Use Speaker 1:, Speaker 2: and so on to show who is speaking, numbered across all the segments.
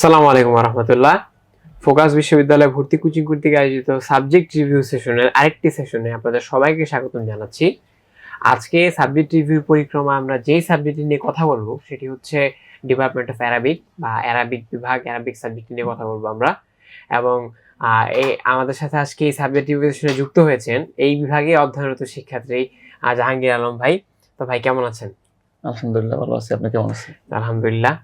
Speaker 1: সালামু আলাইকুম রহমতুল্লাহ ফোকাস বিশ্ববিদ্যালয়ে ভর্তি কোচিং কর্তৃক আয়োজিত সাবজেক্ট রিভিউ সেশনের আরেকটি সেশনে আপনাদের সবাইকে স্বাগতম জানাচ্ছি। আজকে সাবজেক্ট রিভিউ পরিক্রমা আমরা যেই সাবজেক্ট নিয়ে কথা বলব সেটি হচ্ছে ডিপার্টমেন্ট অফ অ্যারাবিক বা অ্যারাবিক বিভাগ অ্যারাবিক সাবজেক্ট নিয়ে কথা বলব আমরা। এবং এই আমাদের সাথে আজকে এই সাবজেক্ট রিভিউ সেশনে যুক্ত হয়েছেন এই বিভাগে অধ্যয়নরত শিক্ষার্থী জাহাঙ্গীর আলম ভাই। তো ভাই কেমন আছেন?
Speaker 2: আলহামদুলিল্লাহ ভালো আছি। আপনি কেমন আছেন?
Speaker 1: আলহামদুলিল্লাহ।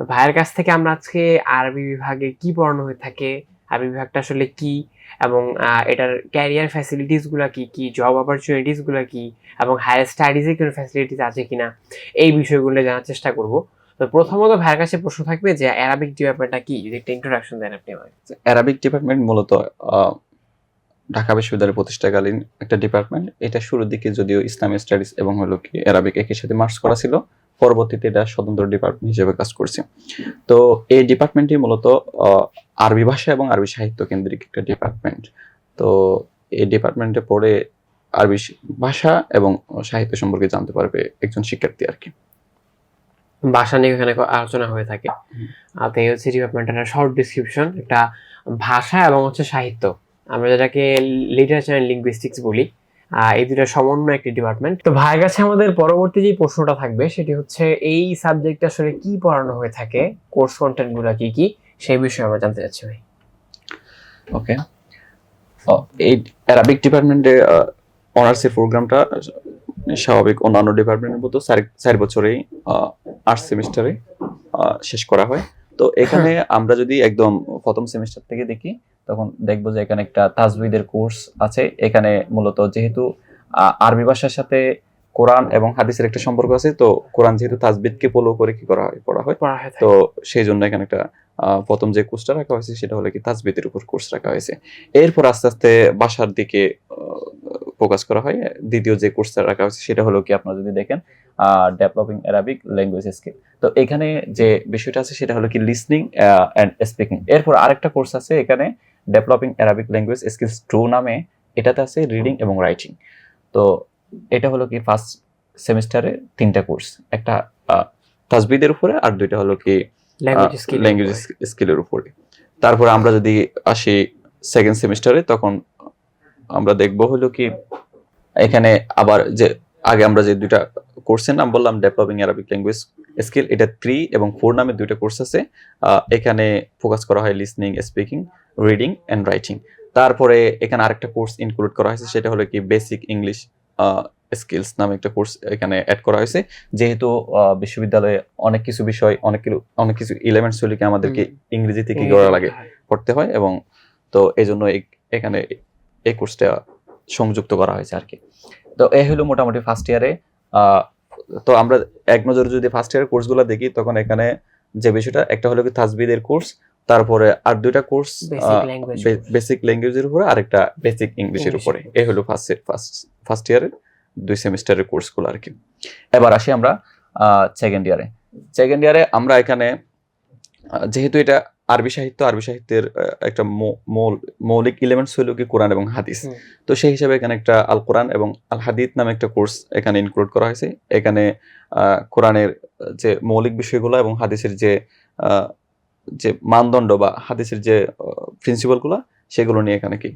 Speaker 1: তো ভাইয়ের কাছ থেকে আমরা আজকে আরবি বিভাগে কি পড়ানো হয়ে থাকে, আরবি বিভাগটা আসলে কি এবং এটার ক্যারিয়ার ফ্যাসিলিটিসগুলা কি কি জব অপরচুনিটিসগুলা কি এবং হায়ার স্টাডিজে কোনো ফ্যাসিলিটিস আছে কিনা, এই বিষয়গুলো জানার চেষ্টা করব। তো প্রথমত ভাইয়ের কাছে প্রশ্ন থাকবে যে অ্যারাবিক ডিপার্টমেন্টটা কি? যদি একটা ইন্ট্রোডাকশন দেন আপনি আমাকে।
Speaker 2: অ্যারাবিক ডিপার্টমেন্ট মূলত ঢাকা বিশ্ববিদ্যালয়ের প্রতিষ্ঠাকালীন একটা ডিপার্টমেন্ট এটা শুরুর দিকে যদিও ইসলামিক স্টাডিজ এবং হলো কি অ্যারাবিক একই সাথে মার্চ করা ছিল পরবর্তীতে এটা স্বতন্ত্র ডিপার্টমেন্ট হিসেবে কাজ করছে। তো এই ডিপার্টমেন্টটি মূলত আরবি ভাষা এবং আরবি সাহিত্য কেন্দ্রিক একটা ডিপার্টমেন্ট তো এই ডিপার্টমেন্টে পড়ে আরবি ভাষা এবং সাহিত্য সম্পর্কে জানতে পারবে একজন শিক্ষার্থী আর কি।
Speaker 1: ভাষা নিয়ে এখানে আলোচনা হয়ে থাকে। আর এই হচ্ছে ডিপার্টমেন্টের শর্ট ডিসক্রিপশন একটা ভাষা এবং হচ্ছে সাহিত্য। আমরা যেটাকে লিটারেচার অ্যান্ড লিঙ্গুইস্টিক্স বলি এই দুটার সমন্বয় একটি ডিপার্টমেন্ট তো ভাইয়ের কাছে আমাদের পরবর্তী যে প্রশ্নটা থাকবে, সেটি হচ্ছে এই সাবজেক্ট আসলে কি পড়ানো হয়ে থাকে কোর্স কন্টেন্টগুলা কি কি, সেই বিষয়ে আমরা জানতে চাচ্ছি ভাই।
Speaker 2: ওকে এই অ্যারাবিক ডিপার্টমেন্টে অনার্সের প্রোগ্রামটা স্বাভাবিক অন্যান্য ডিপার্টমেন্টের মতো চার বছরেই আর্টস সেমিস্টারে শেষ করা হয়। তো এখানে আমরা যদি একদম প্রথম সেমিস্টার থেকে দেখি তখন দেখব যে এখানে একটা তাজবিদের কোর্স আছে। এখানে মূলত যেহেতু আরবি ভাষার সাথে কোরআন এবং হাদিসের একটা সম্পর্ক আছে তো কোরআন যেহেতু তাজবিদকে ফলো করে কি করা হয় পড়া হয়।
Speaker 1: হয়ে
Speaker 2: তো সেই জন্য এখানে একটা আহ, প্রথম যে কোর্সটা রাখা হয়েছে সেটা হলো কি তাজবিদের উপর কোর্স রাখা হয়েছে। এরপর আস্তে আস্তে বাসার দিকে ফোকাস করা হয় দ্বিতীয় যে কোর্সটা রাখা হয়েছে সেটা হলো কি আপনারা যদি দেখেন ডেভেলপিং অ্যারাবিক ল্যাঙ্গুয়েজ স্কিল তো এখানে যে বিষয়টা আছে সেটা হলো কি লিসনিং অ্যান্ড স্পিকিং এরপর আরেকটা কোর্স আছে এখানে developing Arabic language skills two নামে। এটাতে আছে রিডিং এবং রাইটিং তো এটা হলো কি ফার্স্ট সেমিস্টারে তিনটা কোর্স একটা তাজবিদের উপরে আর দুইটা হলো কি
Speaker 1: ল্যাঙ্গুয়েজ
Speaker 2: স্কিলের উপরে। তারপরে আমরা যদি আসি সেকেন্ড সেমিস্টারে তখন আমরা দেখব হলো কি এখানে আবার যে আগে আমরা যে দুইটা কোর্সের নাম বললাম ডেভেলপিং অ্যারাবিক ল্যাঙ্গুয়েজ স্কিল এটা থ্রি এবং ফোর নামে দুইটা কোর্স আছে। এখানে ফোকাস করা হয় listening speaking reading and writing তারপরে এখানে আরেকটা কোর্স ইনক্লুড করা হয়েছে সেটা হলো কি বেসিক ইংলিশ স্কিলস নামে একটা কোর্স এখানে অ্যাড করা হয়েছে। যেহেতু বিশ্ববিদ্যালয়ে অনেক কিছু বিষয় অনেক কিছু অনেক কিছু এলিমেন্টস হলে কি আমাদেরকে ইংরেজি থেকে করা লাগে পড়তে হয় এবং তো এই জন্য এই- এখানে এই কোর্সটা সংযুক্ত করা হয়েছে আর কি। তো এই হলো মোটামুটি ফার্স্ট ইয়ারে তো আমরা এক নজরে যদি ফার্স্ট ইয়ারের কোর্সগুলো দেখি তখন এখানে যে বিষয়টা একটা হলো কি তাজবিদের কোর্স তারপরে আর দুইটা কোর্স
Speaker 1: বেসিক
Speaker 2: ল্যাঙ্গুয়েজের উপরে। আরেকটা বেসিক ইংলিশের উপরে। এই হলো ফার্স্ট ফার্স্ট ফার্স্ট ইয়ারের দুই সেমিস্টারের কোর্সগুলো আর কি। এবার আসি আমরা সেকেন্ড ইয়ারে সেকেন্ড ইয়ারে আমরা এখানে যেহেতু এটা আরবি সাহিত্য আরবি সাহিত্যের একটা মৌলিক এলিমেন্টস হলো কি কোরআন এবং হাদিস। তো সেই হিসাবে এখানে একটা আল কোরআন এবং আল হাদিদ নামে একটা কোর্স এখানে ইনক্লুড করা হয়েছে। এখানে আহ, কোরআনের যে মৌলিক বিষয়গুলো এবং হাদিসের যে যে মানদণ্ড বা হাদিসের যে প্রিন্সিপালগুলো সেগুলো নিয়ে এখানে কি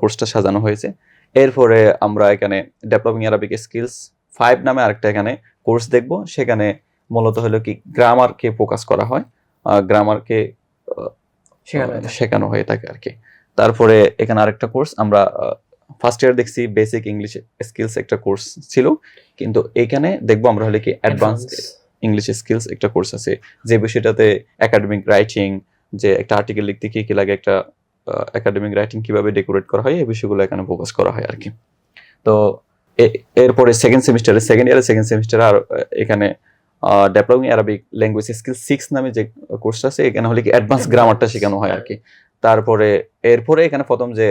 Speaker 2: কোর্সটা সাজানো হয়েছে। এরপরে আমরা এখানে ডেভেলপিং অ্যারাবিক স্কিলস ফাইভ নামে আরেকটা এখানে কোর্স দেখব। সেখানে মূলত হলো কি গ্রামারকে ফোকাস করা হয়। গ্রামারকে। শেখানো হয়ে থাকে আর কি। তারপরে এখানে আরেকটা কোর্স আমরা ফার্স্ট ইয়ার দেখছি বেসিক ইংলিশ স্কিলস একটা কোর্স ছিল কিন্তু এখানে দেখব আমরা হলে কি অ্যাডভান্স ইংলিশ স্কিলস একটা কোর্স আছে যে বিষয়টাতে একাডেমিক রাইটিং যে একটা আর্টিকেল লিখতে কি কি লাগে একটা একাডেমিক রাইটিং কীভাবে ডেকোরেট করা হয় এই বিষয়গুলো এখানে ফোকাস করা হয় আর কি। তো এরপরে সেকেন্ড সেমিস্টারে সেকেন্ড ইয়ারে সেকেন্ড সেমিস্টারে আর এখানে developing Arabic language skill six নামে যে কোর্সটা আছে এখানে হলে কি অ্যাডভান্স গ্রামারটা শেখানো হয় আর কি। তারপরে এরপরে এখানে প্রথম যে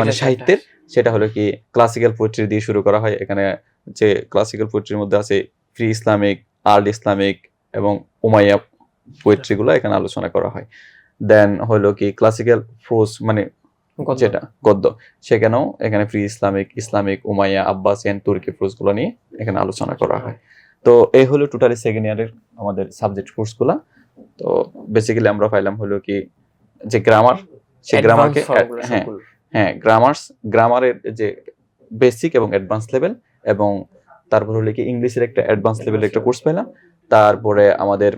Speaker 2: মানে সাহিত্যের সেটা হলো কি ক্লাসিক্যাল পোয়েট্রি দিয়ে শুরু করা হয়। এখানে যে ক্লাসিক্যাল পোয়েট্রির মধ্যে আছে প্রি ইসলামিক আর্ল ইসলামিক এবং উমাইয়া পোয়েট্রিগুলো এখানে আলোচনা করা হয়। দেন হলো কি ক্লাসিক্যাল ফ্রোজ মানে যেটা গদ্য। সেখানেও এখানে pre Islamic Islamic Umayyad Abbasian তুর্কি ফ্রোজগুলো নিয়ে এখানে আলোচনা করা হয়। তো এই হলো টোটালি সেকেন্ড ইয়ারের আমাদের সাবজেক্ট কোর্সগুলো তো বেসিক্যালি আমরা পাইলাম হলো কি যে গ্রামার সে গ্রামারকে হ্যাঁ হ্যাঁ গ্রামার্স গ্রামারের যে বেসিক এবং অ্যাডভান্স লেভেল এবং তারপর হলো কি ইংলিশের একটা অ্যাডভান্স লেভেলের একটা কোর্স পেলাম তারপরে আমাদের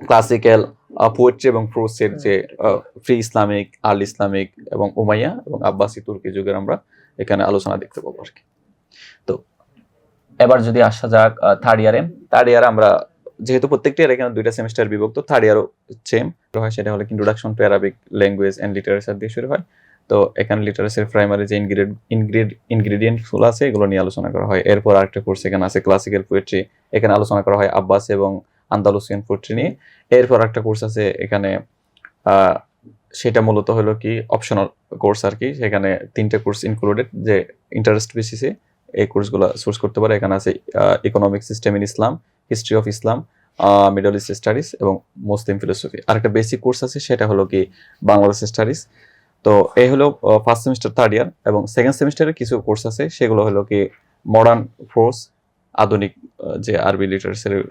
Speaker 2: ক্লাসিক্যাল পোয়েট্রি এবং প্রোসের যে ফ্রি ইসলামিক আল ইসলামিক এবং উমাইয়া এবং আব্বাসি তুর্কি যুগের আমরা এখানে আলোচনা দেখতে পাবো আর কি তো এবার যদি আসা যাক থার্ড ইয়ারে থার্ড ইয়ারে আমরা যেহেতু প্রত্যেকটি ইয়ার এখানে দুইটা সেমিস্টার বিভক্ত থার্ড ইয়ারও সেম হয় সেটা হলো introduction to Arabic language and literature দিয়ে শুরু হয়। তো এখানে লিটারেচার প্রাইমারি যে ইনগ্রিড ইনগ্রিড ইনগ্রিডিয়েন্টগুলো আছে, এগুলো নিয়ে আলোচনা করা হয়। এরপর আরেকটা কোর্স এখানে আছে ক্লাসিক্যাল পোয়েট্রি এখানে আলোচনা করা হয় আব্বাস এবং আন্দালুসিয়ান পোয়েট্রি নিয়ে। এরপর একটা কোর্স আছে এখানে সেটা মূলত হলো কি অপশনাল কোর্স আর কি। সেখানে তিনটা কোর্স ইনক্লুডেড যে ইন্টারেস্ট বেসিসে এই কোর্সগুলো সোর্স করতে পারে। এখানে আছে economic system in Islam history of Islam middle east studies এবং মুসলিম ফিলোসফি আর একটা বেসিক কোর্স আছে সেটা হলো কি বাংলাদেশ স্টাডিজ তো এই হলো ফার্স্ট সেমিস্টার থার্ড ইয়ার এবং সেকেন্ড সেমিস্টারের কিছু কোর্স আছে সেগুলো হলো কি মডার্ন ফোর্স আধুনিক যে আরবি লিটারেচারের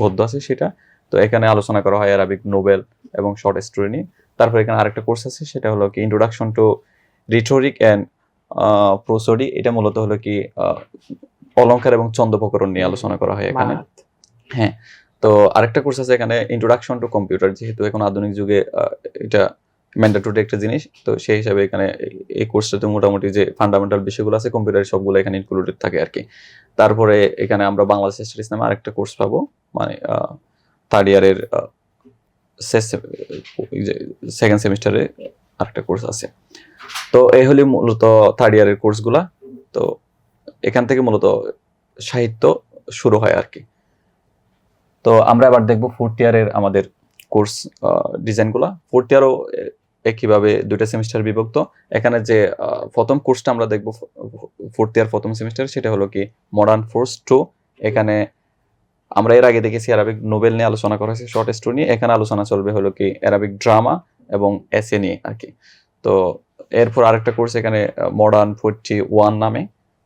Speaker 2: গদ্য আছে সেটা। তো এখানে আলোচনা করা হয় আরবিক নোবেল এবং শর্ট স্টোরি নিয়ে। তারপর এখানে আরেকটা কোর্স আছে সেটা হলো কি introduction to rhetoric and prosody এটা মূলত হলো কি আহ, অলংকার এবং ছন্দপ্রকরণ নিয়ে আলোচনা করা হয় এখানে
Speaker 1: মারাত।
Speaker 2: তো আরেকটা কোর্স আছে এখানে ইন্ট্রোডাকশন টু কম্পিউটার যেহেতু এখন আধুনিক যুগে এটা ম্যান্ডেটরি একটা জিনিস তো সেই হিসাবে এখানে এই- এই কোর্সটাতে মোটামুটি যে ফান্ডামেন্টাল বিষয়গুলো আছে কম্পিউটারের সবগুলো এখানে ইনক্লুডেড থাকে আর কি তারপরে এখানে আমরা বাংলাদেশ স্টাডিজ নামে আরেকটা কোর্স পাবো মানে থার্ড ইয়ারের সেকেন্ড সেমিস্টারে আরেকটা কোর্স আছে। তো এই হলো মূলত থার্ড ইয়ারের কোর্সগুলা তো এখান থেকে মূলত সাহিত্য শুরু হয় আর কি তো আমরা এবার দেখব ফোর্থ ইয়ারের আমাদের কোর্স ডিজাইনগুলো ফোর্থ ইয়ারও একইভাবে দুইটা সেমিস্টার বিভক্ত। এখানে যে প্রথম কোর্সটা আমরা দেখব ফোর্থ ইয়ার প্রথম সেমিস্টার সেটা হলো কি মডার্ন ফোর্স টু এখানে আমরা এর আগে দেখেছি অ্যারাবিক নোবেল নিয়ে আলোচনা করা হয়েছে শর্ট স্টোরি নিয়ে। এখানে আলোচনা চলবে হলো কি অ্যারাবিক ড্রামা এবং এসএ নিয়ে আর কি তো এরপর আরেকটা কোর্স এখানে মডার্ন ফোর্টি ওয়ান নামে।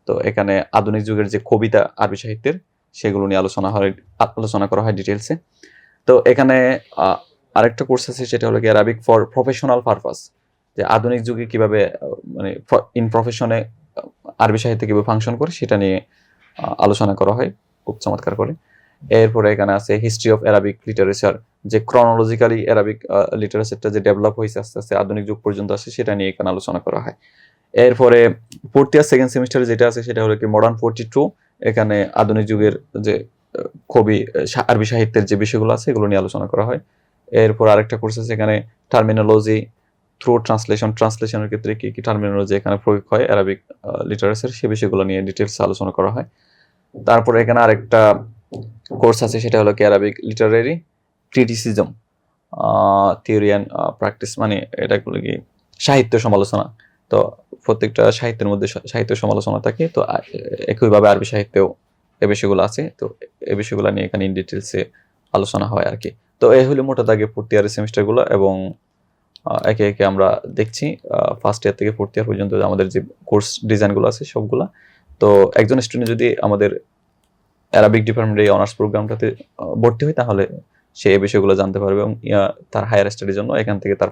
Speaker 2: তো এখানে আধুনিক যুগের যে কবিতা আরবি সাহিত্যের, সেগুলো নিয়ে আলোচনা হয়, আলোচনা করা হয় ডিটেলসে তো এখানে আরেকটা কোর্স আছে, সেটা হলো কি অ্যারাবিক ফর প্রফেশনাল পারপাস যে আধুনিক যুগে কীভাবে মানে ইন প্রফেশনে আরবি সাহিত্য কীভাবে ফাংশন করে, সেটা নিয়ে আলোচনা করা হয়, খুব চমৎকার করে। এরপরে এখানে আছে হিস্ট্রি অফ অ্যারাবিক লিটারেচার যে ক্রনোলজিক্যালি অ্যারাবিক লিটারেচারটা যে ডেভেলপ হয়েছে আস্তে আস্তে আধুনিক যুগ পর্যন্ত আসে সেটা নিয়ে এখানে আলোচনা করা হয়। এরপরে ফোর্থ ইয়ার সেকেন্ড সেমিস্টারে যেটা আছে, সেটা হলো কি মডার্ন ফোর্টি টু এখানে আধুনিক যুগের যে কবি আরবি সাহিত্যের যে বিষয়গুলো আছে, এগুলো নিয়ে আলোচনা করা হয়। এরপর আরেকটা কোর্স আছে এখানে টার্মিনোলজি থ্রু ট্রান্সলেশন ট্রান্সলেশনের ক্ষেত্রে কি কি টার্মিনোলজি এখানে প্রয়োগ হয় অ্যারাবিক লিটারেচার সে বিষয়গুলো নিয়ে ডিটেলস আলোচনা করা হয়। তারপরে এখানে আরেকটা কোর্স আছে, সেটা হলো কি Arabic literary criticism theory and practice মানে এটা হলো কি সাহিত্য সমালোচনা। তো প্রত্যেকটা সাহিত্যের মধ্যে সাহিত্য সমালোচনা থাকে, তো একইভাবে আরবি সাহিত্যেও এ বিষয়গুলো আছে, তো এ বিষয়গুলো নিয়ে এখানে ইন ডিটেলসে আলোচনা হয় আর কি তো এই হলো মোটা দাগে ফোর্থ ইয়ারের সেমিস্টারগুলো এবং একে একে আমরা দেখছি ফার্স্ট ইয়ার থেকে ফোর্থ ইয়ার পর্যন্ত আমাদের যে কোর্স ডিজাইনগুলো আছে সবগুলা। তো একজন স্টুডেন্ট যদি আমাদের অ্যারাবিক ডিপার্টমেন্টের এই অনার্স প্রোগ্রামটাতে ভর্তি হয় তাহলে সে এই বিষয়গুলো জানতে পারবে এবং তার হায়ার স্টাডির জন্য এখান থেকে তার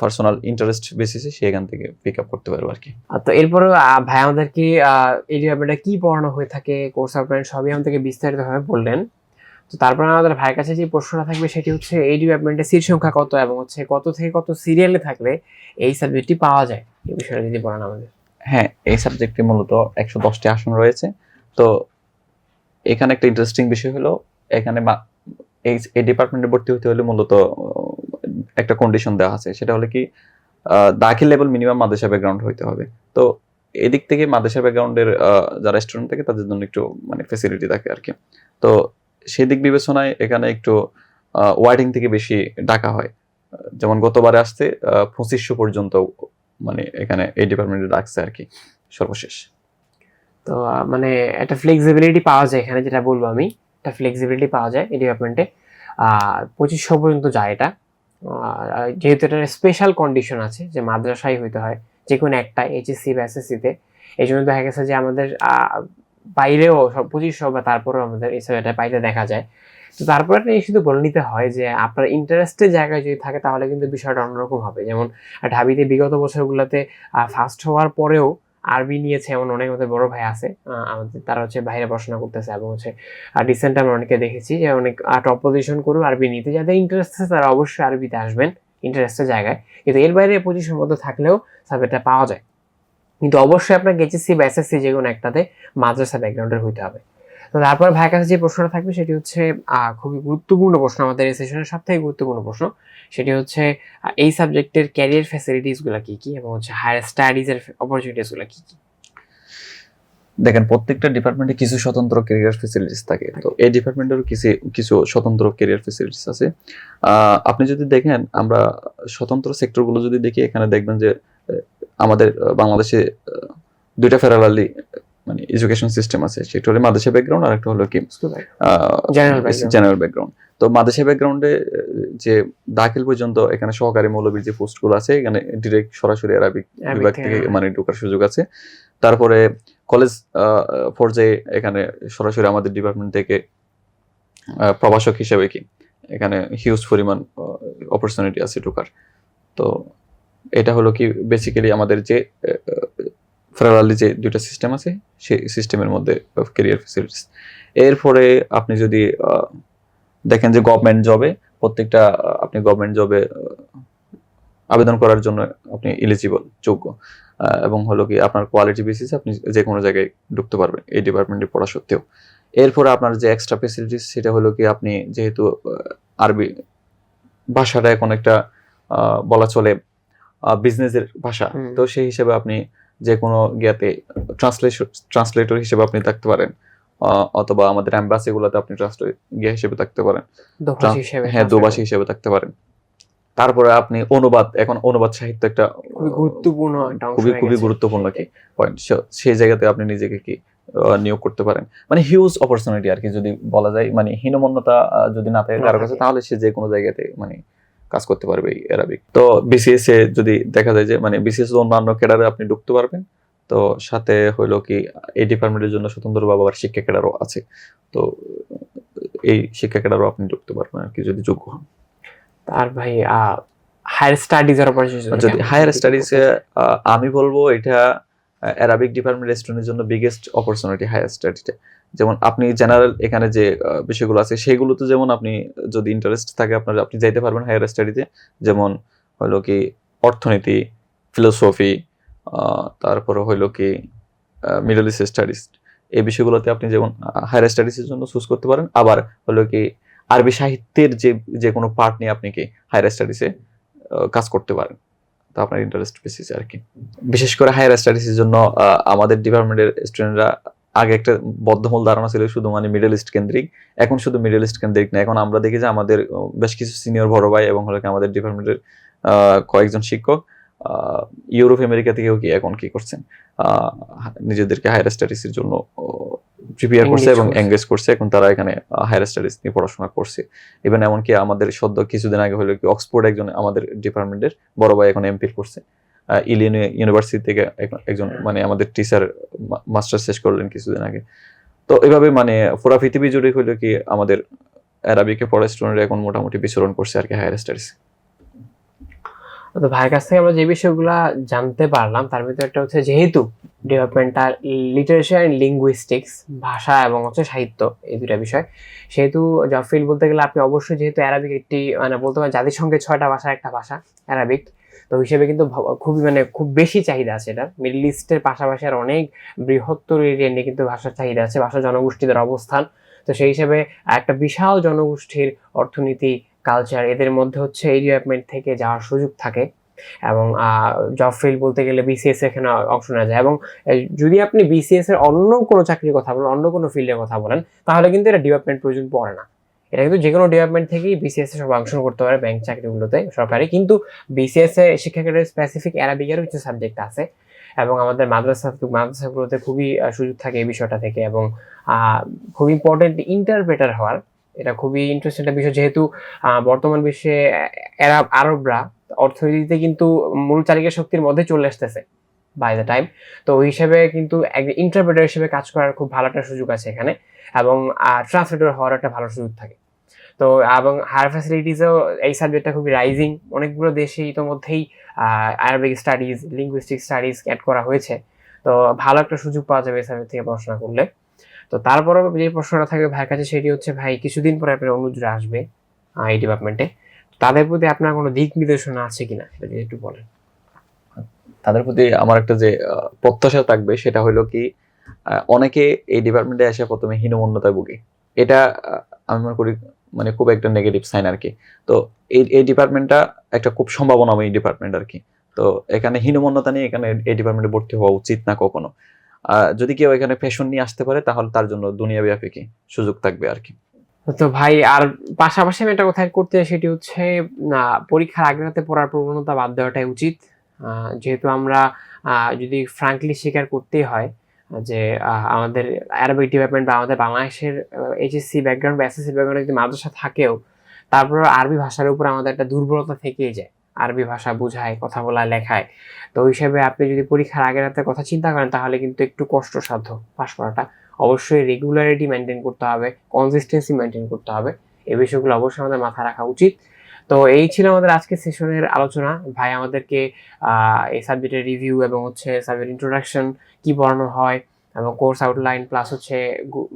Speaker 2: পার্সোনাল ইন্টারেস্ট বেসিসে সে এখান থেকে পিক আপ করতে পারবে আর কি
Speaker 1: আর তো এরপরে ভাই আমাদেরকে আহ, এই ডিপার্টমেন্টে কি পড়ানো হয়ে থাকে কোর্স আউটলাইন সবই আমাদেরকে বিস্তারিতভাবে বললেন। তো তারপরে আমাদের ভাইয়ের কাছে যে প্রশ্নটা থাকবে সেটি হচ্ছে এই ডিপার্টমেন্টে সিট সংখ্যা কত এবং হচ্ছে কত থেকে কত সিরিয়ালে থাকলে এই সাবজেক্টটি পাওয়া যায়? এই বিষয়টা যদি বলেন আমাদের।
Speaker 2: হ্যাঁ এই সাবজেক্টে মূলত একশো দশটি আসন রয়েছে। তো এখানে একটা ইন্টারেস্টিং বিষয় হলো, এখানে এই ডিপার্টমেন্টে ভর্তি হতে হলে মূলত একটা কন্ডিশন দেওয়া আছে, সেটা হলো কি দাখিল লেভেল মিনিমাম মাদ্রাসা ব্যাকগ্রাউন্ড হইতে হবে। তো এদিক থেকে মাদ্রাসা ব্যাকগ্রাউন্ডের যারা স্টুডেন্ট থাকে, তাদের জন্য একটু মানে ফেসিলিটি থাকে আর কি। তো সেদিক বিবেচনায় এখানে একটু ওয়ার্ডিং থেকে বেশি ডাকা হয়। যেমন গতবারে আসতে পঁচিশশো পর্যন্ত মানে এখানে এই ডিপার্টমেন্টে ডাকছে আর কি, সর্বশেষ।
Speaker 1: তো মানে একটা ফ্লেক্সিবিলিটি পাওয়া যায় এখানে, যেটা বলব আমি। একটা ফ্লেক্সিবিলিটি পাওয়া যায় এই ডিপার্টমেন্টে পঁচিশশো পর্যন্ত যায় এটা। যেহেতু এটা স্পেশাল কন্ডিশন আছে, যে মাদ্রাসায় হইতে হয় যে কোনো একটা এইচএসসি বা এসএসসিতে এই জন্য দেখা গেছে যে আমাদের বাইরেও সব পঁচিশশো বা তারপরেও আমাদের এই সাবজেক্টটা পাইতে দেখা যায়। তো তারপরে একটা শুধু বলে নিতে হয় যে আপনার ইন্টারেস্টের জায়গায় যদি থাকে তাহলে কিন্তু বিষয়টা অন্যরকম হবে। যেমন, ঢাবিতে বিগত বছরগুলোতে ফার্স্ট হওয়ার পরেও আরবি নিয়েছে এমন অনেক আমাদের বড় ভাই আছে আমাদের তারা হচ্ছে বাইরে পড়াশোনা করতেছে এবং হচ্ছে রিসেন্ট আমরা অনেকে দেখেছি যে অনেক টপ পজিশন করুন আরবি নিতে। যাদের ইন্টারেস্ট আছে তারা অবশ্যই আরবিতে আসবেন ইন্টারেস্টের জায়গায়। কিন্তু এর বাইরে পজিশন মধ্যে থাকলেও সাবজেক্টটা পাওয়া যায়। কিন্তু অবশ্যই আপনাকে এইচএসসি বা এসএসসি যে কোনো একটাতে মাদ্রাসা ব্যাকগ্রাউন্ডের হইতে হবে। তো তারপর ভাইয়ের কাছে যে প্রশ্নটা থাকবে সেটি হচ্ছে খুবই গুরুত্বপূর্ণ প্রশ্ন আমাদের এই সেশনের সব থেকে গুরুত্বপূর্ণ প্রশ্ন। সেটি হচ্ছে এই সাবজেক্টের ক্যারিয়ার ফ্যাসিলিটিসগুলো কি কি এবং হচ্ছে হায়ার স্টাডিজের অপরচুনিটিসগুলো কি কি?
Speaker 2: দেখেন প্রত্যেকটা ডিপার্টমেন্টে কিছু স্বতন্ত্র ক্যারিয়ার ফেসিলিটিস থাকে। তো এই ডিপার্টমেন্টেরও কিছু কিছু স্বতন্ত্র ক্যারিয়ার ফেসিলিটিস আছে। আহ, আপনি যদি দেখেন আমরা স্বতন্ত্র সেক্টরগুলো যদি দেখি এখানে দেখবেন যে আমাদের বাংলাদেশে দুইটা ফেরালালি মানে এডুকেশন সিস্টেম আছে সেটা হলো মাদেশে ব্যাকগ্রাউন্ড আর একটা হলো কি জেনারেল ব্যাকগ্রাউন্ড তো মাদেশে ব্যাকগ্রাউন্ডে যে দাখিল পর্যন্ত এখানে সহকারী মৌলবীর যে পোস্টগুলো আছে এখানে ডিরেক্ট সরাসরি বিভাগ
Speaker 1: থেকে, হ্যাঁ।
Speaker 2: মানে ঢোকার সুযোগ আছে। তারপরে কলেজ পর্যায়ে এখানে সরাসরি আমাদের ডিপার্টমেন্ট থেকে প্রভাষক হিসেবে কি এখানে হিউজ পরিমাণ অপরচুনিটি আছে ঢোকার। তো এটা হলো কি বেসিক্যালি আমাদের যে ফেরালি যে দুইটা সিস্টেম আছে সেই সিস্টেমের মধ্যে ক্যারিয়ার ফেসিলিটিস এরপরে আপনি যদি দেখেন যে গভর্নমেন্ট জবে প্রত্যেকটা আপনি গভর্নমেন্ট জবে আবেদন করার জন্য আপনি এলিজিবল যোগ্য। এবং হলো কি আপনার কোয়ালিটি বেসিসে আপনি যে কোনো জায়গায় ঢুকতে পারবেন এই ডিপার্টমেন্টে পড়া সত্ত্বেও। এরপরে আপনার যে এক্সট্রা ফেসিলিটিস সেটা হলো কি আপনি যেহেতু আরবি ভাষাটা এখন একটা বলা চলে বিজনেসের ভাষা তো সেই হিসেবে আপনি যে কোনো জ্ঞাতে ট্রান্সলেশন ট্রান্সলেটর হিসেবে আপনি থাকতে পারেন অথবা আমাদের অ্যাম্বাসিগুলোতে আপনি ট্রান্সলেট গিয়ে হিসেবে থাকতে পারেন। হ্যাঁ
Speaker 1: translate
Speaker 2: হিসেবে থাকতে পারেন। তারপরে আপনি অনুবাদ এখন অনুবাদ সাহিত্য একটা
Speaker 1: খুবই গুরুত্বপূর্ণ একটা
Speaker 2: খুবই খুবই গুরুত্বপূর্ণ কি পয়েন্ট সেই জায়গাতে আপনি নিজেকে কি নিয়োগ করতে পারেন। মানে হিউজ অপরচুনিটি আর কি যদি বলা যায় মানে হীনমন্যতা যদি না থাকে কারও কাছে তাহলে সে যে কোনো জায়গাতে মানে কাজ করতে পারবে এই অ্যারাবিক তো বিসিএস এ যদি দেখা যায় যে মানে বিসিএস অন্যান্য ক্যাডারে আপনি ঢুকতে পারবেন। তো সাথে হইল কি এই ডিপার্টমেন্টের জন্য স্বতন্ত্রভাবে আবার শিক্ষা ক্যাডারও আছে। তো এই শিক্ষা ক্যাডারও আপনি ঢুকতে পারবেন আর কি যদি যোগ্য হন।
Speaker 1: আর ভাই হায়ার স্টাডিজ এর
Speaker 2: যদি হায়ার স্টাডিজ আমি বলব এটা অ্যারাবিক ডিপার্টমেন্ট স্টুডেন্টের জন্য বিগেস্ট অপরচুনিটি হায়ার স্টাডিতে যেমন আপনি জেনারেল এখানে যে বিষয়গুলো আছে সেগুলোতে যেমন আপনি যদি ইন্টারেস্ট থাকে আপনার, আপনি যাইতে পারবেন হায়ার স্টাডিতে যেমন হলো কি অর্থনীতি ফিলোসফি তারপরে হইল কি মিডল ইস্ট স্টাডিজ এই বিষয়গুলোতে আপনি যেমন হায়ার স্টাডিজের জন্য চুজ করতে পারেন। আবার হলো কি আরবি সাহিত্যের যে যে কোনো পার্ট নিয়ে আপনি কি হায়ার স্টাডিজে কাজ করতে পারেন। তো আপনার ইন্টারেস্ট বেসিসে আর কি। বিশেষ করে হায়ার স্টাডিজের জন্য আমাদের ডিপার্টমেন্টের স্টুডেন্টরা আগে একটা বদ্ধমূল ধারণা ছিল শুধু মানে মিডল ইস্ট কেন্দ্রিক এখন শুধু মিডল ইস্ট কেন্দ্রিক না। এখন আমরা দেখি যে আমাদের বেশ কিছু সিনিয়র বড় ভাই এবং হলো আমাদের ডিপার্টমেন্টের কয়েকজন শিক্ষক ইউরোপ আমেরিকা থেকেও কি এখন কি করছেন? নিজেদেরকে হায়ার স্টাডিজের জন্য প্রিপেয়ার করছে এবং এঙ্গেজ করছে। এখন তারা এখানে হায়ার স্টাডিজ নিয়ে পড়াশোনা করছে। ইভেন এমনকি আমাদের সদ্য কিছুদিন আগে হলো কি অক্সফোর্ড একজন আমাদের ডিপার্টমেন্টের বড় ভাই এখন এমপির করছে। ইলিয়ন ইউনিভার্সিটি থেকে একজন মানে আমাদের টিচার মাস্টার শেষ করলেন কিছুদিন আগে। তো এভাবে মানে পুরা পৃথিবী জুড়ে হইল কি আমাদের অ্যারাবিকে পড়া স্টুডেন্ট এখন মোটামুটি বিচরণ করছে আর কি হায়ার স্টাডিজ
Speaker 1: তো ভাইয়ের কাছ থেকে আমরা যে বিষয়গুলা জানতে পারলাম, তার ভিতরে একটা হচ্ছে যেহেতু ডিপার্টমেন্টটা লিটারেচার অ্যান্ড লিঙ্গুইস্টিক্স ভাষা এবং হচ্ছে সাহিত্য এই দুটা বিষয়, সেহেতু জব ফিল্ড বলতে গেলে আপনি অবশ্যই যেহেতু অ্যারাবিক একটি মানে বলতে পারেন জাতিসংঘের ছয়টা ভাষার একটা ভাষা অ্যারাবিক তো হিসেবে কিন্তু খুবই মানে খুব বেশি চাহিদা আছে এটা। মিডল ইস্টের পাশাপাশি আর অনেক বৃহত্তর এরিয়া নিয়ে কিন্তু ভাষার চাহিদা আছে, ভাষা জনগোষ্ঠীদের অবস্থান। তো সেই হিসেবে একটা বিশাল জনগোষ্ঠীর অর্থনীতি কালচার এদের মধ্যে হচ্ছে এই ডিপার্টমেন্ট থেকে যাওয়ার সুযোগ থাকে। এবং জব ফিল্ড বলতে গেলে বিসিএস এখানে অংশ নেওয়া যায়। এবং যদি আপনি বিসিএস এর অন্য কোনো চাকরির কথা বলেন, অন্য কোনো ফিল্ডের কথা বলেন, তাহলে কিন্তু এটা ডিপার্টমেন্ট প্রয়োজন পড়ে না। এটা কিন্তু যে কোনো ডিপার্টমেন্ট থেকেই বিসিএস এ সব অংশ করতে পারে ব্যাংক চাকরিগুলোতে সরকারি। কিন্তু বিসিএস এ শিক্ষাক্ষেত্রে স্পেসিফিক অ্যারাবিকেরও কিছু সাবজেক্ট আছে এবং আমাদের মাদ্রাসা মাদ্রাসাগুলোতে খুবই সুযোগ থাকে এই বিষয়টা থেকে এবং খুব ইম্পর্টেন্ট ইন্টারপ্রেটার হওয়ার। এটা খুবই ইন্টারেস্টিং একটা বিষয় যেহেতু বর্তমান বিশ্বে এরা আরবরা। অর্থনীতিতে কিন্তু মূল চালিকা শক্তির মধ্যে চলে আসতেছে। বাই দ্য টাইম তো ওই হিসেবে কিন্তু ইন্টারপ্রেটার হিসেবে কাজ করার খুব ভালো একটা সুযোগ আছে এখানে এবং ট্রান্সলেটর হওয়ার একটা ভালো সুযোগ থাকে। তো, এবং হায়ার ফ্যাসিলিটিসও এই সাবজেক্টটা খুবই রাইজিং অনেকগুলো দেশে ইতোমধ্যেই Arabic studies linguistic studies add করা হয়েছে। তো ভালো একটা সুযোগ পাওয়া যাবে এই সাবজেক্ট থেকে পড়াশোনা করলে। তো তারপরও যে প্রশ্নটা থাকবে ভাইয়ের কাছে সেটি হচ্ছে, ভাই, কিছুদিন পরে আপনার অনুজরা আসবে এই ডিপার্টমেন্টে তাদের প্রতি আপনার কোনো দিক নির্দেশনা আছে কিনা? যদি একটু বলেন।
Speaker 2: তাদের প্রতি আমার একটা যে প্রত্যাশা থাকবে সেটা হলো কি অনেকে এই ডিপার্টমেন্টে এসে প্রথমে হীনমন্যতায় ভুগে। এটা আমি মনে করি মানে খুব একটা নেগেটিভ সাইন আর কি তো এই এই ডিপার্টমেন্টটা একটা খুব সম্ভাবনাময় ডিপার্টমেন্ট আর কি তো এখানে হীনমন্যতা নিয়ে এখানে এই ডিপার্টমেন্টে ভর্তি হওয়া উচিত না কখনো। যদি কেউ এখানে ফ্যাশন নিয়ে আসতে পারে, তাহলে তার জন্য দুনিয়া ব্যাপী কি সুযোগ থাকবে আর কি
Speaker 1: তো ভাই, আর পাশাপাশি আমি একটা কথা করতে সেটি হচ্ছে পরীক্ষার আগে রাতে পড়ার প্রবণতা বাদ দেওয়াটাই উচিত। যেহেতু আমরা যদি ফ্রাঙ্কলি স্বীকার করতেই হয় যে আমাদের অ্যারাবিক ডিপার্টমেন্ট বা আমাদের বাংলাদেশের এইচএসসি ব্যাকগ্রাউন্ড বা এসএসসি ব্যাকগ্রাউন্ডে যদি মাদ্রাসা থাকেও তারপর আরবি ভাষার উপর আমাদের একটা দুর্বলতা থেকেই যায়। আরবি ভাষা বোঝায়, কথা বলা লেখায়। তো ওই হিসাবে আপনি যদি পরীক্ষার আগে রাতে কথা চিন্তা করেন, তাহলে কিন্তু একটু কষ্টসাধ্য পাশ করাটা। অবশ্যই রেগুলারিটি মেনটেন করতে হবে কনসিস্টেন্সি মেনটেন করতে হবে। এই বিষয়গুলো অবশ্যই আমাদের মাথায় রাখা উচিত। তো এই ছিল আমাদের আজকের সেশনের আলোচনা। ভাই, আমাদেরকে এই সাবজেক্টের রিভিউ এবং হচ্ছে সাবজেক্ট ইন্ট্রোডাকশন কি পড়ানো হয় এবং কোর্স আউটলাইন প্লাস হচ্ছে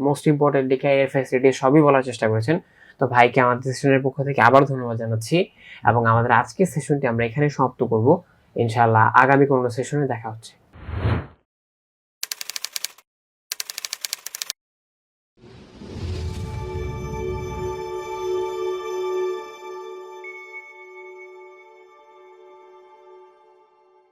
Speaker 1: মোস্ট ইম্পর্টেন্ট ডিকেআইয়ের ফ্যাসিলিটি সবই বলার চেষ্টা করেছেন। তো ভাইকে আমাদের সেশনের পক্ষ থেকে আবার ধন্যবাদ জানাচ্ছি এবং আমাদের আজকের সেশনটি আমরা এখানে সমাপ্ত করব। ইনশাআল্লাহ আগামী কোনো সেশনে দেখা হচ্ছে।